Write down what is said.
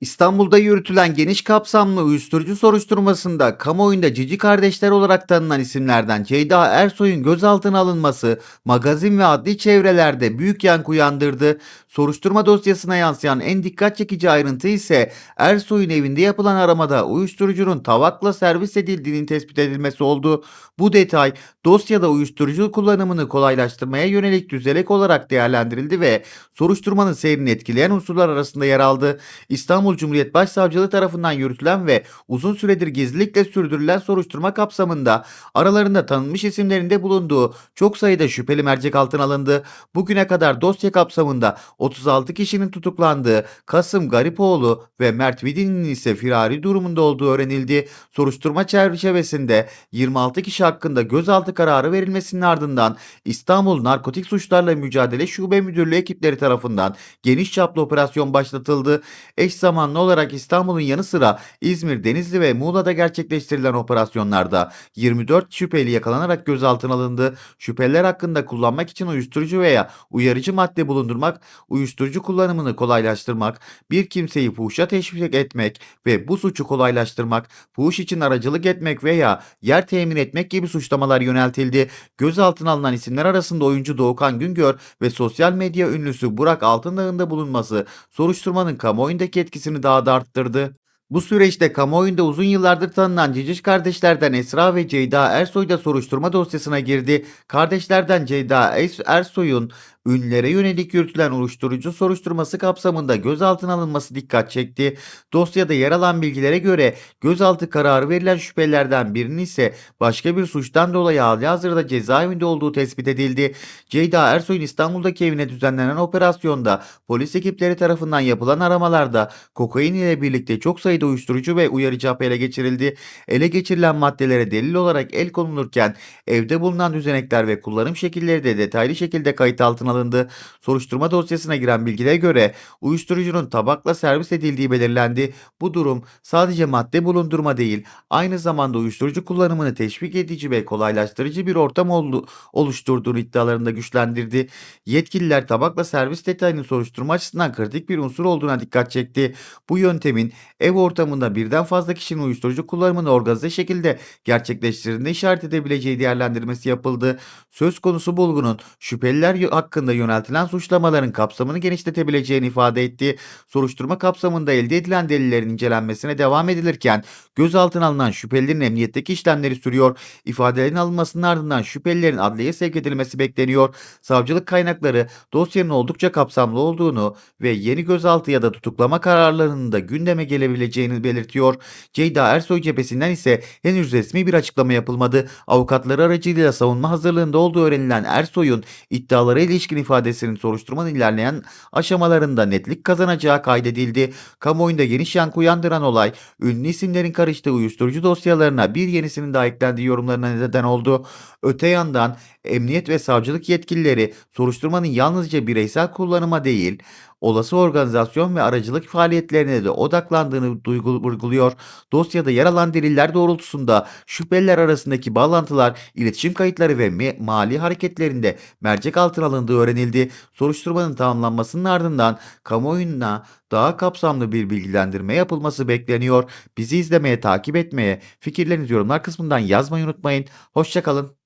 İstanbul'da yürütülen geniş kapsamlı uyuşturucu soruşturmasında kamuoyunda cici kardeşler olarak tanınan isimlerden Ceyda Ersoy'un gözaltına alınması magazin ve adli çevrelerde büyük yankı uyandırdı. Soruşturma dosyasına yansıyan en dikkat çekici ayrıntı ise Ersoy'un evinde yapılan aramada uyuşturucunun tavakla servis edildiğinin tespit edilmesi oldu. Bu detay dosyada uyuşturucu kullanımını kolaylaştırmaya yönelik düzelek olarak değerlendirildi ve soruşturmanın seyrini etkileyen unsurlar arasında yer aldı. İstanbul Cumhuriyet Başsavcılığı tarafından yürütülen ve uzun süredir gizlilikle sürdürülen soruşturma kapsamında aralarında tanınmış isimlerin de bulunduğu çok sayıda şüpheli mercek altına alındı. Bugüne kadar dosya kapsamında 36 kişinin tutuklandığı Kasım Garipoğlu ve Mert Vidin'in ise firari durumunda olduğu öğrenildi. Soruşturma çerçevesinde 26 kişi hakkında gözaltı kararı verilmesinin ardından İstanbul Narkotik Suçlarla Mücadele Şube Müdürlüğü ekipleri tarafından geniş çaplı operasyon başlatıldı. Eş zamanlı olarak İstanbul'un yanı sıra İzmir, Denizli ve Muğla'da gerçekleştirilen operasyonlarda 24 şüpheli yakalanarak gözaltına alındı. Şüpheliler hakkında kullanmak için uyuşturucu veya uyarıcı madde bulundurmak, uyuşturucu kullanımını kolaylaştırmak, bir kimseyi fuhuşa teşvik etmek ve bu suçu kolaylaştırmak, fuhuş için aracılık etmek veya yer temin etmek gibi suçlamalar yöneltildi. Gözaltına alınan isimler arasında oyuncu Doğukan Güngör ve sosyal medya ünlüsü Burak Altındağ'ın da bulunması soruşturmanın kamuoyundaki etkisini daha da arttırdı. Bu süreçte kamuoyunda uzun yıllardır tanınan Ciciş kardeşlerden Esra ve Ceyda Ersoy da soruşturma dosyasına girdi. Kardeşlerden Ceyda Ersoy'un ünlere yönelik yürütülen uyuşturucu soruşturması kapsamında gözaltına alınması dikkat çekti. Dosyada yer alan bilgilere göre gözaltı kararı verilen şüphelilerden birinin ise başka bir suçtan dolayı halihazırda cezaevinde olduğu tespit edildi. Ceyda Ersoy'un İstanbul'daki evine düzenlenen operasyonda polis ekipleri tarafından yapılan aramalarda kokain ile birlikte çok sayıda uyuşturucu ve uyarıcı hap ele geçirildi. Ele geçirilen maddelere delil olarak el konulurken evde bulunan düzenekler ve kullanım şekilleri de detaylı şekilde kayıt altına alındı. Soruşturma dosyasına giren bilgilere göre uyuşturucunun tabakla servis edildiği belirlendi. Bu durum sadece madde bulundurma değil, aynı zamanda uyuşturucu kullanımını teşvik edici ve kolaylaştırıcı bir ortam oldu, oluşturduğunu iddialarında güçlendirdi. Yetkililer tabakla servis detayının soruşturma açısından kritik bir unsur olduğuna dikkat çekti. Bu yöntemin ev ortamında birden fazla kişinin uyuşturucu kullanımını organize şekilde gerçekleştirdiğinde işaret edebileceği değerlendirmesi yapıldı. Söz konusu bulgunun şüpheliler y- hakkında yöneltilen suçlamaların kapsamını genişletebileceğini ifade etti. Soruşturma kapsamında elde edilen delillerin incelenmesine devam edilirken gözaltına alınan şüphelilerin emniyetteki işlemleri sürüyor. İfadelerin alınmasının ardından şüphelilerin adliyeye sevk edilmesi bekleniyor. Savcılık kaynakları dosyanın oldukça kapsamlı olduğunu ve yeni gözaltı ya da tutuklama kararlarının da gündeme gelebileceğini belirtiyor. Ceyda Ersoy cephesinden ise henüz resmi bir açıklama yapılmadı. Avukatları aracılığıyla savunma hazırlığında olduğu öğrenilen Ersoy'un iddialara ilişkin ifadesinin soruşturmanın ilerleyen aşamalarında netlik kazanacağı kaydedildi. Kamuoyunda geniş yankı uyandıran olay, ünlü isimlerin karıştığı uyuşturucu dosyalarına bir yenisinin daha eklendiği yorumlarına neden oldu. Öte yandan emniyet ve savcılık yetkilileri soruşturmanın yalnızca bireysel kullanıma değil, olası organizasyon ve aracılık faaliyetlerine de odaklandığını duygu vurguluyor. Dosyada yer alan deliller doğrultusunda şüpheliler arasındaki bağlantılar, iletişim kayıtları ve mali hareketlerinde mercek altına alındığı öğrenildi. Soruşturmanın tamamlanmasının ardından kamuoyuna daha kapsamlı bir bilgilendirme yapılması bekleniyor. Bizi izlemeye, takip etmeye, fikirlerinizi yorumlar kısmından yazmayı unutmayın. Hoşçakalın.